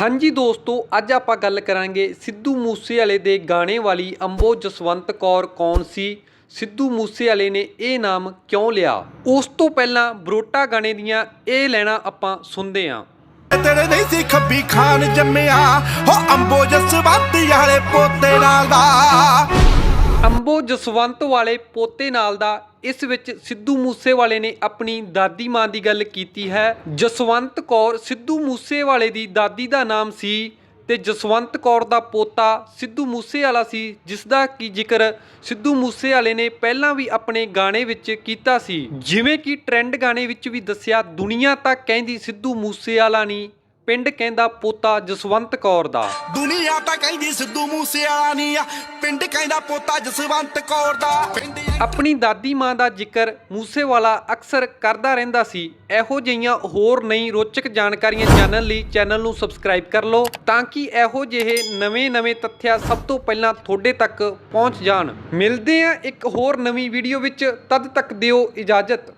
ਹਾਂਜੀ ਦੋਸਤੋ, ਅੱਜ ਆਪਾਂ ਗੱਲ ਕਰਾਂਗੇ ਸਿੱਧੂ ਮੂਸੇਵਾਲੇ ਦੇ ਗਾਣੇ ਵਾਲੀ ਅੰਬੋ ਜਸਵੰਤ ਕੌਰ ਕੌਣ ਸੀ? ਸਿੱਧੂ ਮੂਸੇਵਾਲੇ ਨੇ ਇਹ ਨਾਮ ਕਿਉਂ ਲਿਆ? ਉਸ ਤੋਂ ਪਹਿਲਾਂ ਬਰੋਟਾ ਗਾਣੇ ਦੀਆਂ ਇਹ ਲੈਣਾ ਆਪਾਂ ਸੁਣਦੇ ਹਾਂ। ਤੇਰੇ ਨਹੀਂ ਸੀ ਖੱਬੀ ਖਾਨ ਜੰਮਿਆ ਹੋ ਅੰਬੋ ਜਸਵੰਤ ਵਾਲੇ ਪੋਤੇ ਨਾਲ ਦਾ। ਜਸਵੰਤ ਵਾਲੇ ਪੋਤੇ ਨਾਲ ਦਾ ਇਸ ਵਿੱਚ ਸਿੱਧੂ ਮੂਸੇਵਾਲੇ ਨੇ ਆਪਣੀ ਦਾਦੀ ਮਾਂ ਦੀ ਗੱਲ ਕੀਤੀ ਹੈ। ਜਸਵੰਤ ਕੌਰ ਸਿੱਧੂ ਮੂਸੇਵਾਲੇ ਦੀ ਦਾਦੀ ਦਾ ਨਾਮ ਸੀ ਤੇ ਜਸਵੰਤ ਕੌਰ ਦਾ ਪੋਤਾ ਸਿੱਧੂ ਮੂਸੇਵਾਲਾ ਸੀ ਜਿਸ ਦਾ ਕੀ ਜ਼ਿਕਰ ਸਿੱਧੂ ਮੂਸੇਵਾਲੇ ਨੇ ਪਹਿਲਾਂ ਵੀ ਆਪਣੇ ਗਾਣੇ ਵਿੱਚ ਕੀਤਾ ਸੀ। ਜਿਵੇਂ ਕਿ ਟ੍ਰੈਂਡ ਗਾਣੇ ਵਿੱਚ ਵੀ ਦੱਸਿਆ, ਦੁਨੀਆ ਤਾਂ ਕਹਿੰਦੀ ਸਿੱਧੂ ਮੂਸੇਵਾਲਾ ਨਹੀਂ ਪਿੰਡ ਕਹਿੰਦਾ ਪੋਤਾ ਜਸਵੰਤ ਕੌਰ ਦਾ। ਦੁਨੀਆ ਤਾਂ ਕਹਿੰਦੀ ਸਿੱਧੂ ਮੂਸੇਵਾਲਾ ਨਹੀਂ ਆ। ਪਿੰਡ ਕਹਿੰਦਾ ਪੋਤਾ ਜਸਵੰਤ ਕੌਰ ਦਾ। ਆਪਣੀ ਦਾਦੀ ਮਾਂ ਦਾ ਜ਼ਿਕਰ ਮੂਸੇਵਾਲਾ ਅਕਸਰ ਕਰਦਾ ਰਹਿੰਦਾ ਸੀ। ਇਹੋ ਜਿਹੀਆਂ ਹੋਰ ਨਈ ਰੋਚਕ ਜਾਣਕਾਰੀਆਂ ਜਾਣਨ ਲਈ ਚੈਨਲ ਨੂੰ ਸਬਸਕ੍ਰਾਈਬ ਕਰ ਲਓ ਤਾਂ ਕਿ ਇਹੋ ਜਿਹੇ ਨਵੇਂ-ਨਵੇਂ ਤੱਥਿਆ ਸਭ ਤੋਂ ਪਹਿਲਾਂ ਤੁਹਾਡੇ ਤੱਕ ਪਹੁੰਚ ਜਾਣ। ਮਿਲਦੇ ਆ ਇੱਕ ਹੋਰ ਨਵੀਂ ਵੀਡੀਓ ਵਿੱਚ। ਤਦ ਤੱਕ ਦਿਓ ਇਜਾਜ਼ਤ।